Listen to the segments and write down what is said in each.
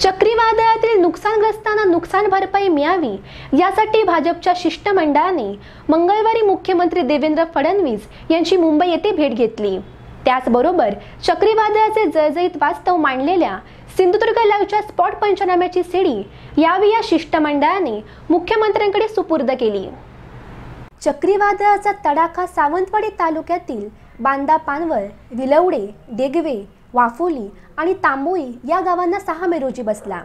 चक्रीवादळातील नुकसानग्रस्तांना नुकसान भरपाई मिळावी यासाठी भाजपच्या शिष्टमंडळाने मंगळवारी मुख्यमंत्री देवेंद्र फडणवीस यांची मुंबई येथे भेट घेतली. त्याचबरोबर चक्रीवादळाचे जळजळीत वास्तव मांडलेल्या सिंधुदुर्ग लाईव्हच्या स्पॉट पंचनाम्याची सीडी यावेळी या शिष्टमंडळाने मुख्यमंत्र्यांकडे सुपूर्द केली. चक्रीवादळाचा तडाखा सावंतवाडी तालुक्यातील बांदा पानवळ विलवडे देगवे वाफोली आणि तांबोई या गावांना सहा मे रोजी बसला.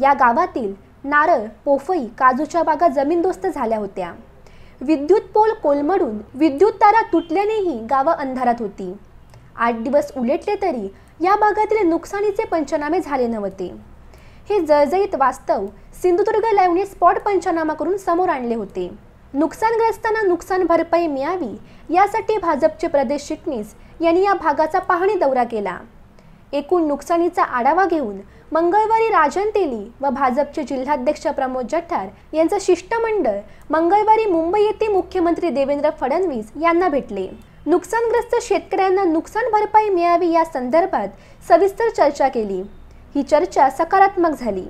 या गावातील नारळ पोफई काजूच्या बागा जमीनदोस्त झाल्या होत्या. विद्युत पोल कोलमडून विद्युत तारा तुटल्यानेही गावं अंधारात होती. आठ दिवस उलटले तरी या भागातील नुकसानीचे पंचनामे झाले नव्हते. हे जळजळीत वास्तव सिंधुदुर्ग लाईव्हने स्पॉट पंचनामा करून समोर आणले होते. नुकसानग्रस्तांना नुकसान भरपाई मिळावी यासाठी भाजपचे प्रदेश चिटणीस यांनी या भागाचा पाहणी दौरा केला. एकूण नुकसानीचा आढावा घेऊन मंगळवारी राजन तेली व भाजपचे जिल्हाध्यक्ष प्रमोद जठार यांचं शिष्टमंडळ मंगळवारी मुंबई येथे मुख्यमंत्री देवेंद्र फडणवीस यांना भेटले. नुकसानग्रस्त शेतकऱ्यांना नुकसान भरपाई मिळावी या संदर्भात सविस्तर चर्चा केली. ही चर्चा सकारात्मक झाली.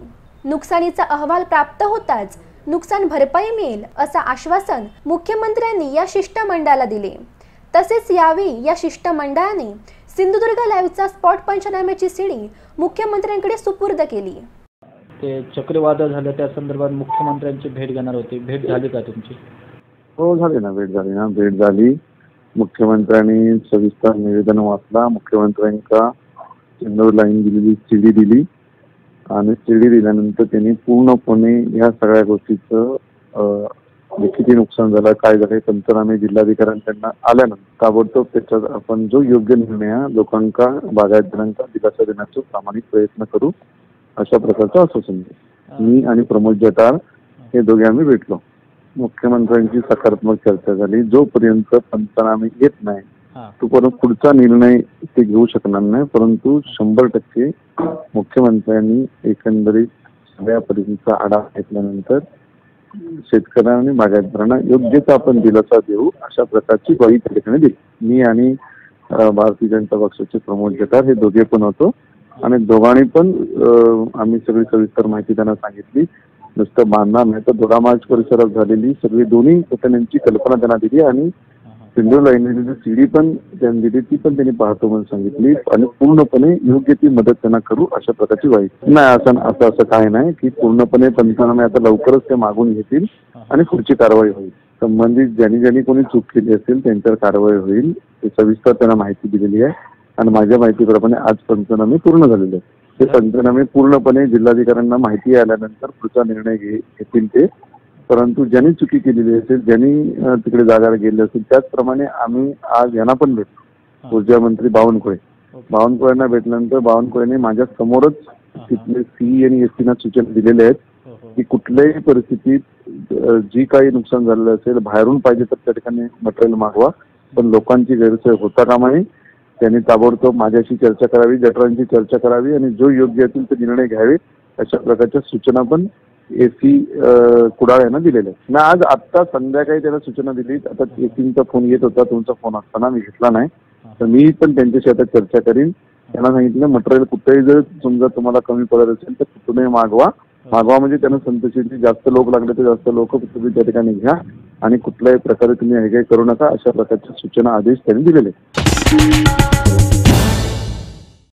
नुकसानीचा अहवाल प्राप्त होताच नुकसान भरपाई मिळेल असं आश्वासन मुख्यमंत्र्यांनी या शिष्टमंडळाला दिले. तसेच यावेळी या शिष्टमंडळाने सिंधुदुर्ग लाईव्हचा स्पॉट पंचनाम्याची सीडी मुख्यमंत्र्यांकडे सुपूर्द केली. ते चक्रीवादळ झालं त्या संदर्भात मुख्यमंत्र्यांची भेट घेणार होती. भेट झाली का तुमची? हो झाली ना भेट झाली ना. भेट झाली. मुख्यमंत्र्यांनी सविस्तर निवेदन वाचला. मुख्यमंत्र्यांका चेंडूर लाईन दिलेली सीडी दिली? आणि सीडी दिल्यानंतर त्यांनी पूर्णपणे ह्या सगळ्या गोष्टीचं म्हणजे किती नुकसान झालं काय झालं हे पंचनामे जिल्हाधिकाऱ्यांकडनं आल्यानंतर ताबडतोब त्याच्यात आपण जो योग्य निर्णय लोकांका बागायतदारांका दिलासा देण्याचा प्रामाणिक प्रयत्न करू अशा प्रकारचं आश्वासन मी आणि प्रमोद जटार हे. दोघे आम्ही भेटलो. मुख्यमंत्र्यांची सकारात्मक चर्चा झाली. जोपर्यंत पंचनामे येत नाही तोपर्यंत पुढचा निर्णय ते घेऊ शकणार नाही परंतु शंभर टक्के मुख्यमंत्र्यांनी एकंदरीत सगळ्या परिस्थितीचा आढावा घेतल्यानंतर शेतकऱ्यांना आणि बागायतदारांना योग्य तो आपण दिलासा देऊ अशा प्रकारची ग्वाही त्या ठिकाणी दिली. मी आणि भारतीय जनता पक्षाचे प्रमोद जटार हे दोघे पण होतो. आणि दोघांनी पण आम्ही सगळी सविस्तर माहिती त्यांना सांगितली. नुसतं बांधणार नाही तर दोडामार्च परिसरात झालेली सगळी दोन्ही घटनांची कल्पना त्यांना दिली आणि सिंधू लाईनीची सीडी पण त्यांनी दिली ती पण त्यांनी पाहतो म्हणून सांगितली आणि पूर्णपणे योग्य ती मदत त्यांना करू अशा प्रकारची व्हायची नाही असं असं असं काय नाही की पूर्णपणे पंचनामे आता लवकरच ते मागून घेतील आणि पुढची कारवाई होईल. संबंधित ज्यांनी ज्यांनी कोणी चूक केली असेल त्यांच्यावर कारवाई होईल ते सविस्तर त्यांना माहिती दिलेली आहे. आणि माझ्या माहितीप्रमाणे आज पंचनामे पूर्ण झालेले आहेत. ते पंचनामे पूर्णपणे जिल्हाधिकाऱ्यांना माहिती आल्यानंतर पुढचा निर्णय घेतील ते. परंतु ज्यांनी चुकी केलेली असेल ज्यांनी तिकडे जागा गेले असेल त्याचप्रमाणे आम्ही आज यांना पण भेटलो. ऊर्जा मंत्री बावनकुळे. बावनकुळेंना भेटल्यानंतर बावनकुळेने माझ्या समोरच तिथले सी आणि एस ना सूचना दिलेल्या आहेत हो हो. की कुठल्याही परिस्थितीत जी काही नुकसान झालेलं असेल बाहेरून पाहिजे तर त्या ठिकाणी मटेरियल मागवा पण लोकांची गैरसोय होता कामा नये त्यांनी ताबडतोब माझ्याशी चर्चा करावी जटरांची चर्चा करावी आणि जो योग्य असेल ते निर्णय घ्यावे अशा प्रकारच्या सूचना पण एसी कुडाळ यांना दिलेले मी आज आत्ता संध्याकाळी त्याला सूचना दिली. आता एसीचा फोन येत होता तुमचा फोन असताना मी घेतला नाही. तर मी पण त्यांच्याशी आता चर्चा करीन. त्यांना सांगितलं मटेरियल कुठेही जर समजा तुम्हाला कमी पडत असेल तर कुठूनही मागवा. मागवा म्हणजे त्यांना संतोषी जास्त लोक लागले तर जास्त लोक तुम्ही त्या ठिकाणी घ्या. आणि कुठल्याही प्रकारे तुम्ही हे काही करू नका. अशा प्रकारच्या सूचना आदेश त्यांनी दिलेले आहेत.